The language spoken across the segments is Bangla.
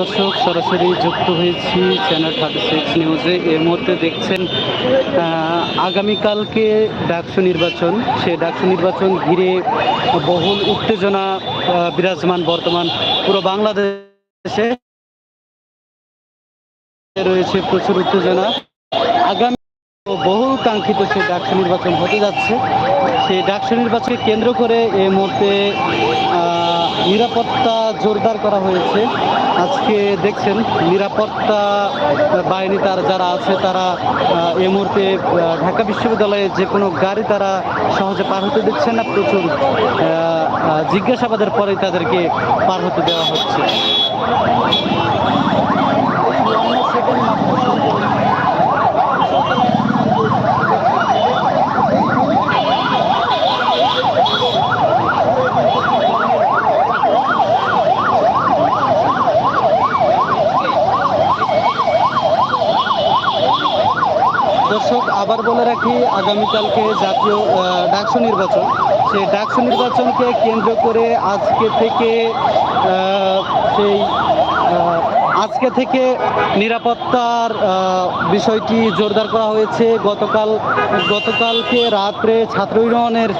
দর্শক, সরাসরি যুক্ত হয়েছি চ্যানেল থার্টি সিক্স নিউজে এর মধ্যে দেখছেন আগামীকালকে ডাকসু নির্বাচন। সে ডাকসু নির্বাচন ঘিরে বহুল উত্তেজনা বিরাজমান বর্তমান পুরো বাংলাদেশে। রয়েছে প্রচুর উত্তেজনা। আগামী বহু কাঙ্ক্ষিত সেই ডাকসু নির্বাচন হতে যাচ্ছে। সেই ডাকসু নির্বাচনকে কেন্দ্র করে এই মুহূর্তে নিরাপত্তা জোরদার করা হয়েছে। আজকে দেখছেন নিরাপত্তা বাহিনী তার যারা আছে, তারা এই মুহূর্তে ঢাকা বিশ্ববিদ্যালয়ে যে কোনো গাড়ি তারা সহজে পার হতে দিচ্ছে না। প্রচুর জিজ্ঞাসাবাদের পরেই তাদেরকে পার হতে দেওয়া হচ্ছে। দর্শক, আবার বলে রাখি, আগামীকালকে জাতীয় ডাকসু নির্বাচন। সেই ডাকসু নির্বাচনকে কেন্দ্র করে আজকে থেকে সেই আজকে থেকে নিরাপত্তার বিষয়টি জোরদার করা হয়েছে। গতকাল, গতকালকে রাত্রে ছাত্র ইউনিয়নের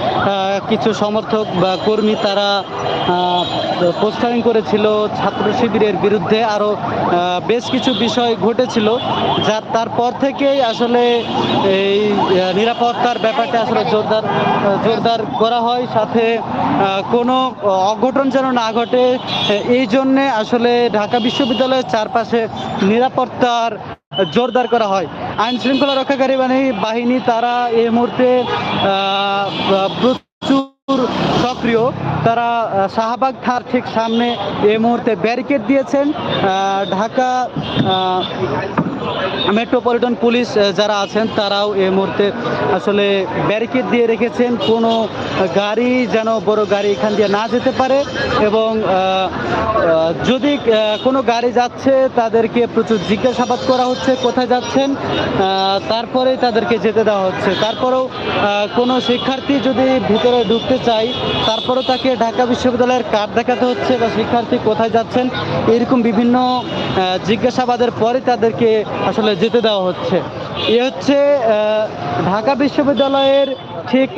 কিছু সমর্থক বা কর্মী তারা পোস্টারিং করেছিল ছাত্র শিবিরের বিরুদ্ধে। আরও বেশ কিছু বিষয় ঘটেছিল যার তারপর থেকেই আসলে এই নিরাপত্তার ব্যাপারটা আসলে জোরদার জোরদার করা হয়। সাথে কোনো অঘটন যেন না ঘটে এই জন্যে আসলে ঢাকা বিশ্ববিদ্যালয়ের চারপাশে নিরাপত্তার জোরদার করা হয়। আইন শৃঙ্খলা রক্ষাকারী বাহিনী বাহিনী, তারা এই মুহূর্তে প্রচুর সক্রিয়। তারা শাহবাগ থার ঠিক সামনে এই মুহূর্তে ব্যারিকেড দিয়েছেন। ঢাকা মেট্রোপলিটন পুলিশ যারা আছেন, তারাও এই মুহূর্তে আসলে ব্যারিকেড দিয়ে রেখেছেন। কোনো গাড়ি যেন বড় গাড়ি এখান দিয়ে না যেতে পারে এবং যদি কোনো গাড়ি যাচ্ছে, তাদেরকে প্রচুর জিজ্ঞাসাবাদ করা হচ্ছে, কোথায় যাচ্ছেন তারপরে তাদেরকে যেতে দেওয়া হচ্ছে। তারপরেও কোনো শিক্ষার্থী যদি ভিতরে ঢুকতে চায়, তারপরেও তাকে ঢাকা বিশ্ববিদ্যালয়ের কার্ড দেখাতে হচ্ছে বা শিক্ষার্থী কোথায় যাচ্ছেন, এরকম বিভিন্ন জিজ্ঞাসাবাদের পরে তাদেরকে আসলে যেতে দেওয়া হচ্ছে। এ হচ্ছে ঢাকা বিশ্ববিদ্যালয়ের ঠিক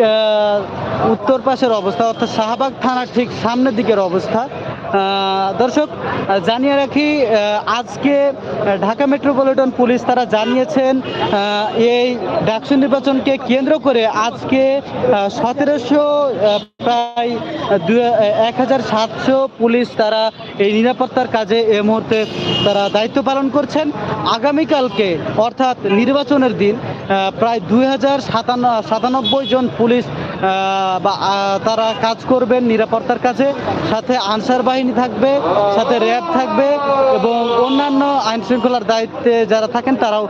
উত্তর পাশের অবস্থা, অর্থাৎ শাহবাগ থানার ঠিক সামনের দিকের অবস্থা। দর্শক জানিয়ে রাখি আজকে ঢাকা মেট্রোপলিটন পুলিশ তারা জানিয়েছেন এই ডাকসু নির্বাচনকে কেন্দ্র করে আজকে সতেরোশো প্রায় এক হাজার সাতশো পুলিশ তারা এই নিরাপত্তার কাজে এ মুহূর্তে তারা দায়িত্ব পালন করছেন। আগামীকালকে, অর্থাৎ নির্বাচনের দিন প্রায় দুই হাজার সাতানব্বই জন পুলিশ বা তারা কাজ করবেন নিরাপত্তার কাছে, সাথে আনসার বাহিনী থাকবে, সাথে র্যাব থাকবে, এবং অন্যান্য আইন শৃঙ্খলার দায়িত্বে যারা থাকেন, তারাও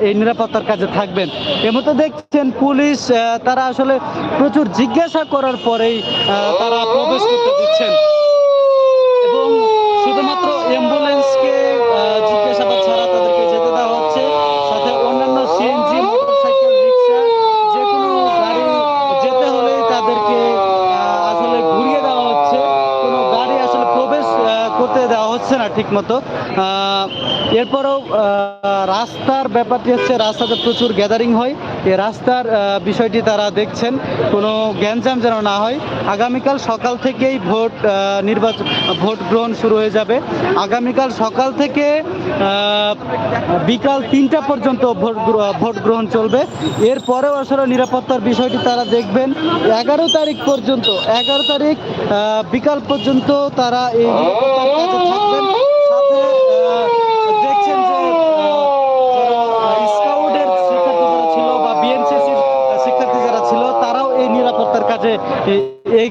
এই নিরাপত্তার কাজে থাকবেন। মধ্যে দেখছেন পুলিশ তারা আসলে প্রচুর জিজ্ঞাসা করার পরেই তারা প্রবেশ করতে দিচ্ছেন। এবং শুধুমাত্র অ্যাম্বুলেন্সকে আহ, জিজ্ঞাসাবাদ ছাড়া তাদেরকে যেতে দেওয়া হচ্ছে সাথে অন্যান্য সিএনজি মোটরসাইকেল রিক্সা যে কোনো গাড়ি যেতে হলে তাদেরকে আহ, আসলে ঘুরিয়ে দেওয়া হচ্ছে কোনো গাড়ি আসলে প্রবেশ আহ, করতে দেওয়া হচ্ছে না ঠিক মতো এরপরেও রাস্তার ব্যাপারটি হচ্ছে, রাস্তাতে প্রচুর গ্যাদারিং হয়। এই রাস্তার বিষয়টি তারা দেখছেন। কোনো গ্যাঞ্জাম যেন না হয়। আগামীকাল সকাল থেকেই ভোট নির্বাচন, ভোট গ্রহণ শুরু হয়ে যাবে। আগামীকাল সকাল থেকে বিকাল তিনটা পর্যন্ত ভোট ভোট গ্রহণ চলবে। এরপরেও আসলে নিরাপত্তার বিষয়টি তারা দেখবেন। এগারো তারিখ পর্যন্ত, এগারো তারিখ বিকাল পর্যন্ত তারা এই নিরাপত্তার কাজে থাকবেন সাথে আহ, দেখছেন যে আহ, স্কাউটের শিক্ষার্থী যারা ছিল বা বিএনসিসির শিক্ষার্থী যারা ছিল তারাও এই নিরাপত্তার কাজে এ-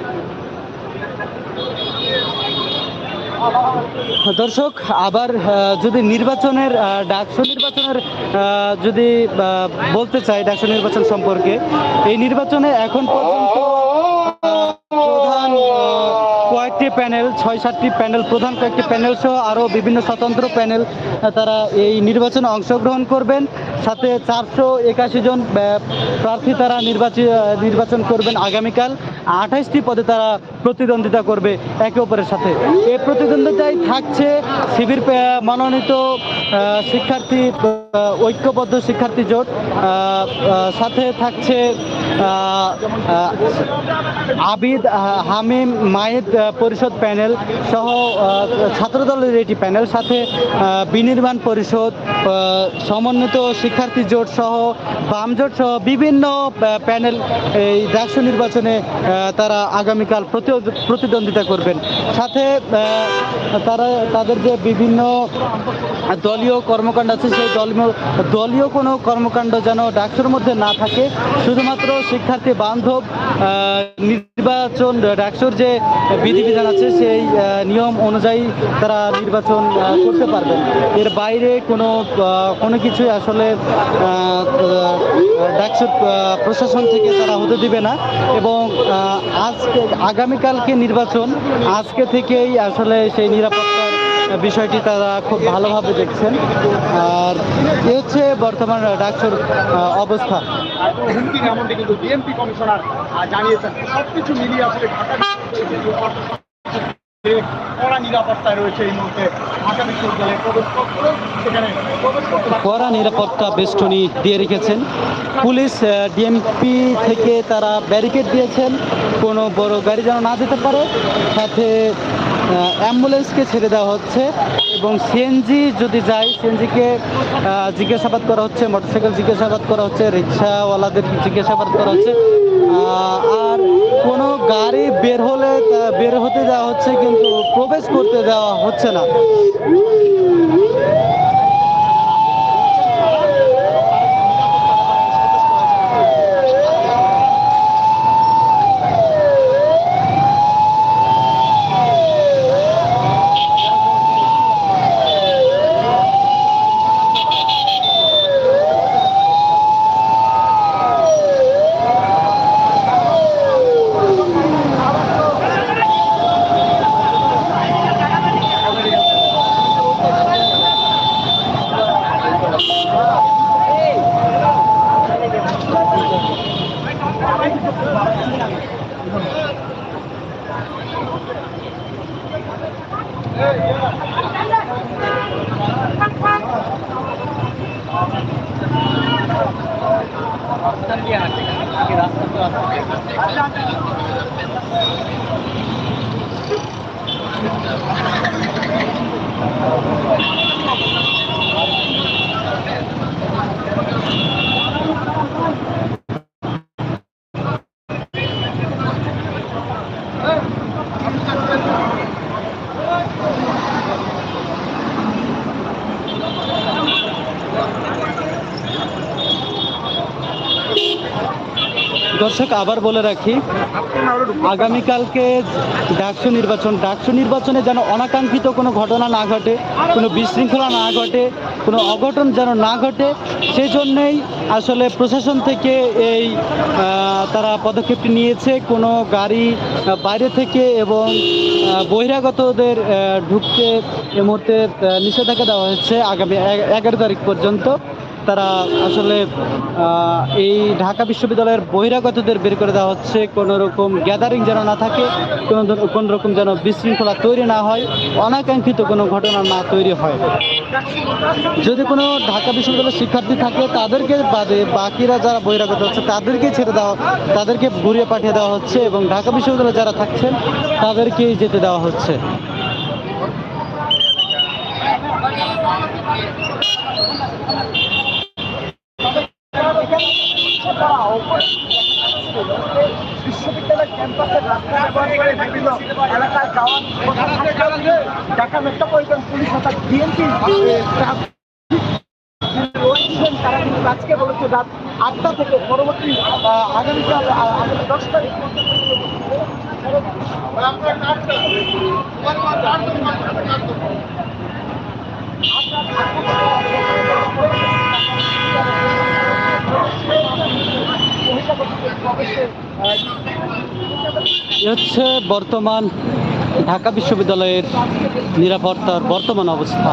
দর্শক আবার যদি নির্বাচনের ডাকসু নির্বাচনের যদি বলতে চাই ডাকসু নির্বাচন সম্পর্কে এই নির্বাচনে এখন পর্যন্ত প্রধান আহ, প্যানেল ছয় সাতটি প্যানেল প্রধান কয়েকটি প্যানেল সহ আরও বিভিন্ন স্বতন্ত্র প্যানেল তারা এই নির্বাচনে অংশগ্রহণ করবেন। সাথে চারশো একাশি জন প্রার্থী তারা নির্বাচন নির্বাচন করবেন আগামীকাল। আঠাইশটি পদে তারা প্রতিদ্বন্দ্বিতা করবে একে অপরের সাথে। এই প্রতিদ্বন্দ্বিতায় থাকছে শিবির মনোনীত শিক্ষার্থী ঐক্যবদ্ধ শিক্ষার্থী জোট সাথে থাকছে আবিদ হামিম আহ, পরিষদ প্যানেল সহ ছাত্রদলের এটি প্যানেল সাথে বিনির্মাণ পরিষদ সমন্বিত শিক্ষার্থী জোট সহ বাম জোট সহ বিভিন্ন প্যানেল এই ডাকসু নির্বাচনে তারা আগামীকাল প্রতি- প্রতিদ্বন্দ্বিতা করবেন। সাথে তারা তাদের যে বিভিন্ন দলীয় কর্মকাণ্ড আছে সেই দলীয় দলীয় কোনো কর্মকাণ্ড যেন ডাকসুর মধ্যে না থাকে শুধুমাত্র শিক্ষার্থী বান্ধব নির্বাচন ডাকসুর যে বিধিবিধান আছে সেই নিয়ম অনুযায়ী তারা নির্বাচন করতে পারবেন। এর বাইরে কোনো কোনো কিছুই আসলে ডাকসুর প্রশাসন থেকে তারা হতে দিবে না। এবং আজকে, আগামীকালকে নির্বাচন, আজকে থেকেই আসলে সেই নিরাপত্তার বিষয়টি তারা খুব ভালোভাবে দেখছেন। আর এ হচ্ছে বর্তমান ডাকসুর অবস্থা। হুমকি এমনটি কিন্তু বিএনপি কমিশনার জানিয়েছেন সবকিছু মিলিয়ে আসলে কড়া নিরাপত্তায় রয়েছে এই মুহূর্তে ঢাকা বিশ্ববিদ্যালয়ে প্রবেশ সেখানে প্রবেশ করতে পারছে কড়া নিরাপত্তা বেষ্টনী দিয়ে রেখেছেন। পুলিশ ডিএমপি থেকে তারা ব্যারিকেড দিয়েছেন। কোনো বড় গাড়ি যেন না যেতে পারে। সাথে অ্যাম্বুলেন্সকে ছেড়ে দেওয়া হচ্ছে এবং সিএনজি যদি যায় সিএনজিকে জিজ্ঞাসাবাদ করা হচ্ছে, মোটরসাইকেল জিজ্ঞাসাবাদ করা হচ্ছে, রিক্সাওয়ালাদের জিজ্ঞাসাবাদ করা হচ্ছে আর কোনো গাড়ি বের হলে বের হতে দেওয়া হচ্ছে, কিন্তু প্রবেশ করতে দেওয়া হচ্ছে না। রাস্তা তো দর্শক, আবার বলে রাখি, আগামীকালকে ডাকসু নির্বাচন, ডাকসু নির্বাচনে যেন অনাকাঙ্ক্ষিত কোনো ঘটনা না ঘটে, কোনো বিশৃঙ্খলা না ঘটে, কোনো অঘটন যেন না ঘটে সেই জন্যেই আসলে প্রশাসন থেকে এই তারা পদক্ষেপটি নিয়েছে। কোনো গাড়ি বাইরে থেকে এবং বহিরাগতদের ঢুকতে এই মুহূর্তে নিষেধাজ্ঞা দেওয়া হচ্ছে আগামী এগারো তারিখ পর্যন্ত। তারা আসলে এই ঢাকা বিশ্ববিদ্যালয়ের বহিরাগতদের বের করে দেওয়া হচ্ছে। কোনো রকম গ্যাদারিং যেন না থাকে, কোনো কোনো রকম যেন বিশৃঙ্খলা তৈরি না হয়। অনাকাঙ্ক্ষিত কোনো ঘটনা না তৈরি হয়। যদি কোনো ঢাকা বিশ্ববিদ্যালয়ের শিক্ষার্থী থাকে, তাদেরকে বাদে বাকিরা যারা বহিরাগত হচ্ছে, তাদেরকে ছেড়ে দেওয়া, তাদেরকে ঘুরিয়ে পাঠিয়ে দেওয়া হচ্ছে এবং ঢাকা বিশ্ববিদ্যালয়ে যারা থাকছেন, তাদেরকেই যেতে দেওয়া হচ্ছে। বিশ্ববিদ্যালয় ক্যাম্পাসের রাস্তা ব্যবহার করে বিভিন্ন এলাকায় যাওয়ার ঢাকা মেট্রোপলিটন পুলিশ অর্থাৎ বিএনপি তারা কিন্তু আজকে বলেছে রাত আটটা থেকে পরবর্তী আগামীকাল আগামী দশ তারিখ এ হচ্ছে বর্তমান ঢাকা বিশ্ববিদ্যালয়ের নিরাপত্তার বর্তমান অবস্থা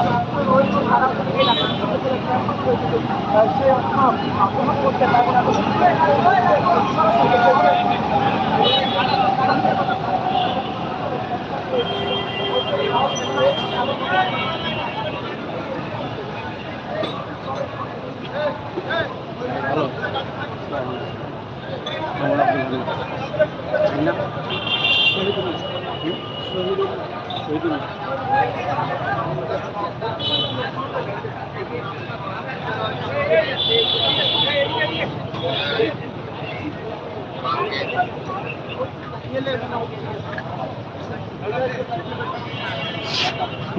পারবে না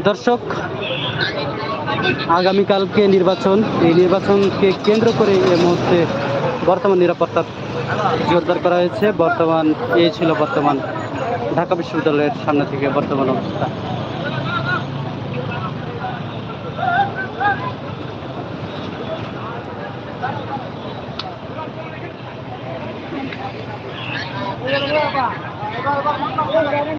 দর্শক, আগামীকালকে নির্বাচন, এই নির্বাচনকে কেন্দ্র করে এই মুহূর্তে বর্তমান নিরাপত্তা জোরদার করা হয়েছে। বর্তমান, এই ছিল বর্তমান ঢাকা বিশ্ববিদ্যালয়ের সামনে থেকে বর্তমান অবস্থা।